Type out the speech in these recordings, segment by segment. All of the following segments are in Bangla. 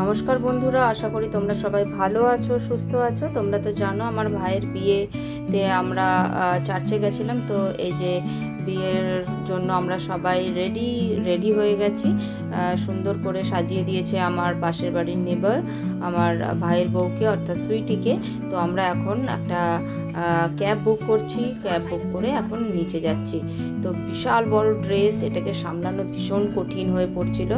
নমস্কার বন্ধুরা, আশা করি তোমরা সবাই ভালো আছো, সুস্থ আছো। তোমরা তো জানো আমার ভাইয়ের বিয়েতে আমরা চার্চে গেছিলাম। তো এই যে বিয়ের জন্য আমরা সবাই রেডি রেডি হয়ে গেছি। সুন্দর করে সাজিয়ে দিয়েছে আমার পাশের বাড়ির নেবার আমার ভাইয়ের বউকে, অর্থাৎ সুইটিকে। তো আমরা এখন একটা ক্যাব বুক করছি ক্যাব বুক করে এখন নিচে যাচ্ছি। তো বিশাল বড় ড্রেস এটাকে সামলানো ভীষণ কঠিন হয়ে পড়ছিল।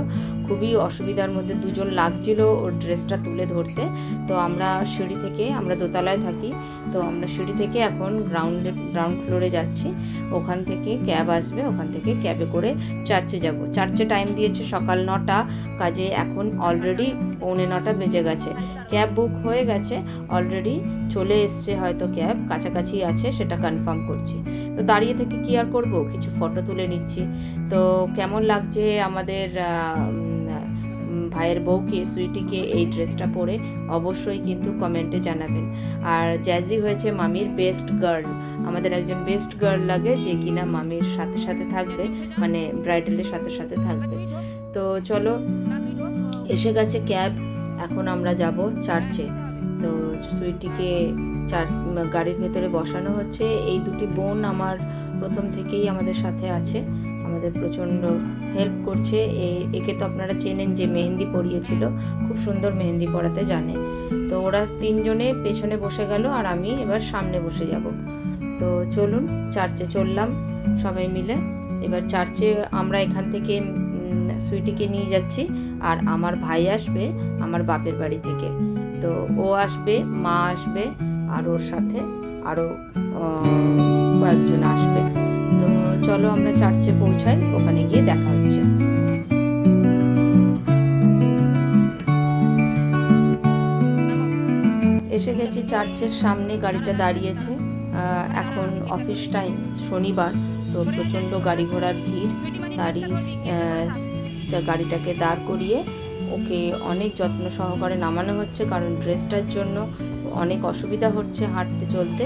খুবই অসুবিধার মধ্যে দুজন লাগছিল ওর ড্রেসটা তুলে ধরতে। তো আমরা সিঁড়ি থেকে, আমরা দোতলায় থাকি, তো আমরা সিঁড়ি থেকে এখন গ্রাউন্ডে গ্রাউন্ড ফ্লোরে যাচ্ছি। ওখান থেকে ক্যাব আসবে, ওখান থেকে ক্যাবে করে চার্চে যাব। চার্চে টাইম দিয়েছে সকাল নটা, কাজে এখন অলরেডি পৌনে নটা বেজে গেছে। ক্যাব বুক হয়ে গেছে অলরেডি চলে এসছে, হয়তো ক্যাব কাছাকাছি আছে, সেটা কনফার্ম করছি। তো দাঁড়িয়ে থেকে কি আর করব? কিছু ফটো তুলে নিচ্ছি। তো কেমন লাগছে আমাদের ভাইয়ের বউকে, সুইটিকে এই ড্রেসটা পরে? অবশ্যই কিন্তু কমেন্টে জানাবেন। আর জ্যাজি হয়েছে মামির বেস্ট গার্ল আমাদের একজন বেস্ট গার্ল লাগে যে কিনা মামির সাথে সাথে থাকবে মানে ব্রাইডালের সাথে সাথে থাকবে। তো চলো, এসে গেছে ক্যাব এখন আমরা যাব চার্চে সুইটিকে চার্চ গাড়ির ভেতরে বসানো হচ্ছে। এই দুটি বোন আমার প্রথম থেকেই আমাদের সাথে আছে, আমাদের প্রচণ্ড হেল্প করছে। একে তো আপনারা চেনেন যে মেহেন্দি পরিয়েছিল, খুব সুন্দর মেহেন্দি পরাতে জানে। তো ওরা তিনজনে পেছনে বসে গেল আর আমি এবার সামনে বসে যাব। তো চলুন, চার্চে চললাম সবাই মিলে। এবার চার্চে আমরা এখান থেকে সুইটিকে নিয়ে যাচ্ছি আর আমার ভাই আসবে আমার বাপের বাড়ি থেকে। তো ও আসবে মা আসবে আর ওর সাথে আরও কয়েকজন আসবে। তো চলো আমরা চার্চে পৌঁছাই ওখানে গিয়ে দেখা হচ্ছে। এসে গেছি চার্চের সামনে গাড়িটা দাঁড়িয়েছে। এখন অফিস টাইম শনিবার তো প্রচণ্ড গাড়ি ঘোড়ার ভিড়। আহ, গাড়িটাকে দাঁড় করিয়ে ওকে অনেক যত্ন সহকারে নামানো হচ্ছে, কারণ ড্রেসটার জন্য অনেক অসুবিধা হচ্ছে হাঁটতে চলতে।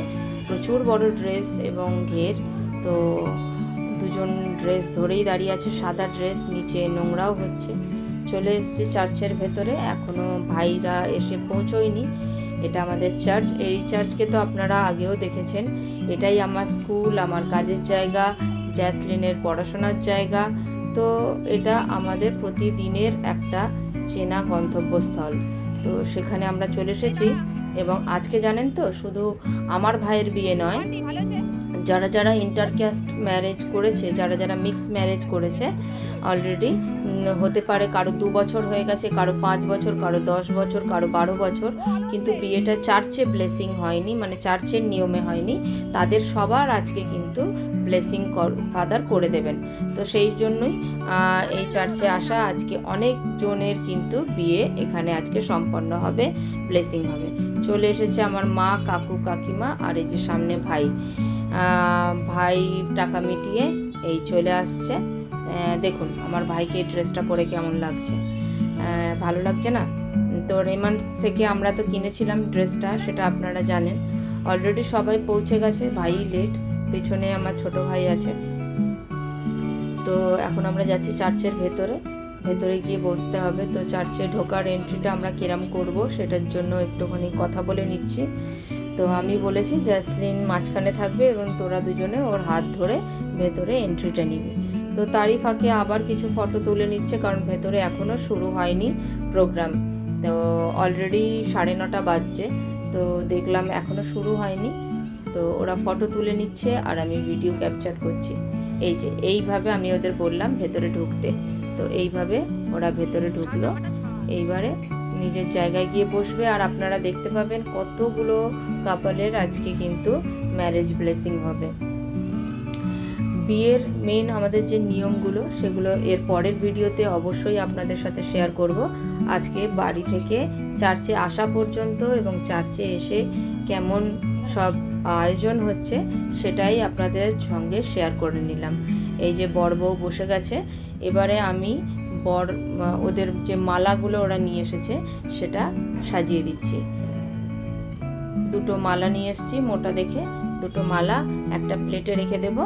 প্রচুর বড় ড্রেস এবং ঘের, তো দুজন ড্রেস ধরেই দাঁড়িয়ে আছে, সাদা ড্রেস, নিচে নোংরাও হচ্ছে। চলে এসছে চার্চের ভেতরে এখনও ভাইরা এসে পৌঁছয়নি। এটা আমাদের চার্চ, এই চার্চকে তো আপনারা আগেও দেখেছেন। এটাই আমার স্কুল, আমার কাজের জায়গা, জ্যাসলিনের পড়াশোনার জায়গা তো এটা আমাদের প্রতিদিনের একটা চেনা গন্তব্যস্থল। তো সেখানে আমরা চলে এসেছি এবং আজকে জানেন তো, শুধু আমার ভাইয়ের বিয়ে নয়, যারা যারা ইন্টারক্যাস্ট ম্যারেজ করেছে, যারা যারা মিক্স ম্যারেজ করেছে অলরেডি হতে পারে কারও দু বছর হয়ে গেছে, কারও পাঁচ বছর, কারও দশ বছর, কারও বারো বছর, কিন্তু বিয়েটা চার্চে ব্লেসিং হয়নি মানে চার্চের নিয়মে হয়নি। তাদের সবার আজকে কিন্তু ব্লেসিং ফাদার করে দেবেন। তো সেই জন্যই এই চার্চে আসা আজকে অনেক জনের কিন্তু বিয়ে এখানে আজকে সম্পন্ন হবে, ব্লেসিং হবে। চলে এসেছে আমার মা, কাকু, কাকিমা আর এই যে সামনে ভাই। ভাই টাকা মিটিয়ে এই চলে আসছে। দেখুন, আমার ভাইকে ড্রেসটা পরে কেমন লাগছে। ভালো লাগছে না? তো রেমান্ডস থেকে আমরা তো কিনেছিলাম ড্রেসটা, সেটা আপনারা জানেন। অলরেডি সবাই পৌঁছে গেছে, ভাই লেট। পেছনে আমার ছোট ভাই আছে। তো এখন আমরা যাচ্ছি চার্চের ভেতরে। ভেতরে গিয়ে বসতে হবে। তো চার্চে ঢোকার এন্ট্রিটা আমরা কিরাম করব সেটার জন্য একটুখানি কথা বলে নিচ্ছি। তো আমি বলেছি জ্যাসলিন মাঝখানে থাকবে এবং তোরা দুজনে ওর হাত ধরে ভেতরে এন্ট্রিটা নিবি। তো তারই ফাঁকে আবার কিছু ফটো তুলে নিচ্ছে, কারণ ভেতরে এখনও শুরু হয়নি প্রোগ্রাম তো অলরেডি সাড়ে নটা বাজছে। তো দেখলাম এখনও শুরু হয়নি। তো ওরা ফটো তুলে নিচ্ছে আর আমি ভিডিও ক্যাপচার করছি। এই যে, এইভাবে আমি ওদের বললাম ভেতরে ঢুকতে। তো এইভাবে ওরা ভেতরে ঢুকলো। এইবারে নিজের জায়গায় গিয়ে বসবে আর আপনারা দেখতে পাবেন কতগুলো কাপলের আজকে কিন্তু ম্যারেজ ব্লেসিং হবে। বিয়ের মেন আমাদের যে নিয়মগুলো, সেগুলো এর পরের ভিডিওতে অবশ্যই আপনাদের সাথে শেয়ার করব। আজকে বাড়ি থেকে চার্চে আসা পর্যন্ত এবং চার্চে এসে কেমন সব আয়োজন হচ্ছে, সেটাই আপনাদের সঙ্গে শেয়ার করে নিলাম। এই যে বর বউ বসে গেছে, এবারে আমি বর ওদের যে মালাগুলো ওরা নিয়ে এসেছে, সেটা সাজিয়ে দিচ্ছি। দুটো মালা নিয়ে এসেছি, মোটা দেখে দুটো মালা, একটা প্লেটে রেখে দেব,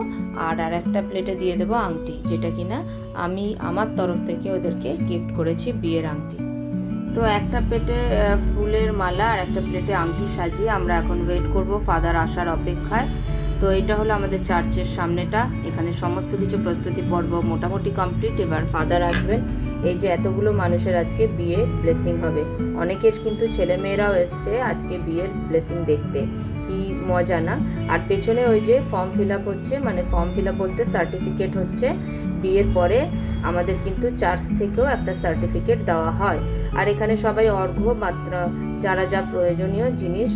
আর আর একটা প্লেটে দিয়ে দেবো আংটি, যেটা কিনা আমি আমার তরফ থেকে ওদেরকে গিফট করেছি বিয়ের আংটি। তো একটা প্লেটে ফুলের মালা আর একটা প্লেটে আংটি সাজিয়ে আমরা এখন ওয়েট করব ফাদার আসার অপেক্ষায়। তো এটা হলো আমাদের চার্চের সামনেটা। এখানে সমস্ত কিছু প্রস্তুতি পর্ব মোটামুটি কমপ্লিট এবার ফাদার আসবেন। এই যে এতগুলো মানুষের আজকে বিয়ে ব্লেসিং হবে। অনেকের কিন্তু ছেলে মেয়েরাও এসছে আজকে বিয়ের ব্লেসিং দেখতে। কি মজা না? আর পেছনে ওই যে ফর্ম ফিল আপ হচ্ছে মানে ফর্ম ফিল আপ বলতে সার্টিফিকেট হচ্ছে। বিয়ের পরে আমাদের কিন্তু চার্চ থেকেও একটা সার্টিফিকেট দেওয়া হয়। আর এখানে সবাই অর্ঘ্য মাত্রা, যারা যা প্রয়োজনীয় জিনিস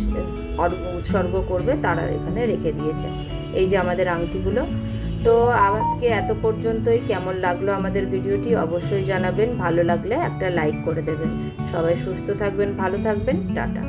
উৎসর্গ করবে, তারা এখানে রেখে দিয়েছে। এই যে আমাদের আংটিগুলো। তো আজকে এত পর্যন্তই। কেমন লাগল আমাদের ভিডিওটি অবশ্যই জানাবেন। ভালো লাগলে একটা লাইক করে দেবেন। সবাই সুস্থ থাকবেন, ভালো থাকবেন। টাটা।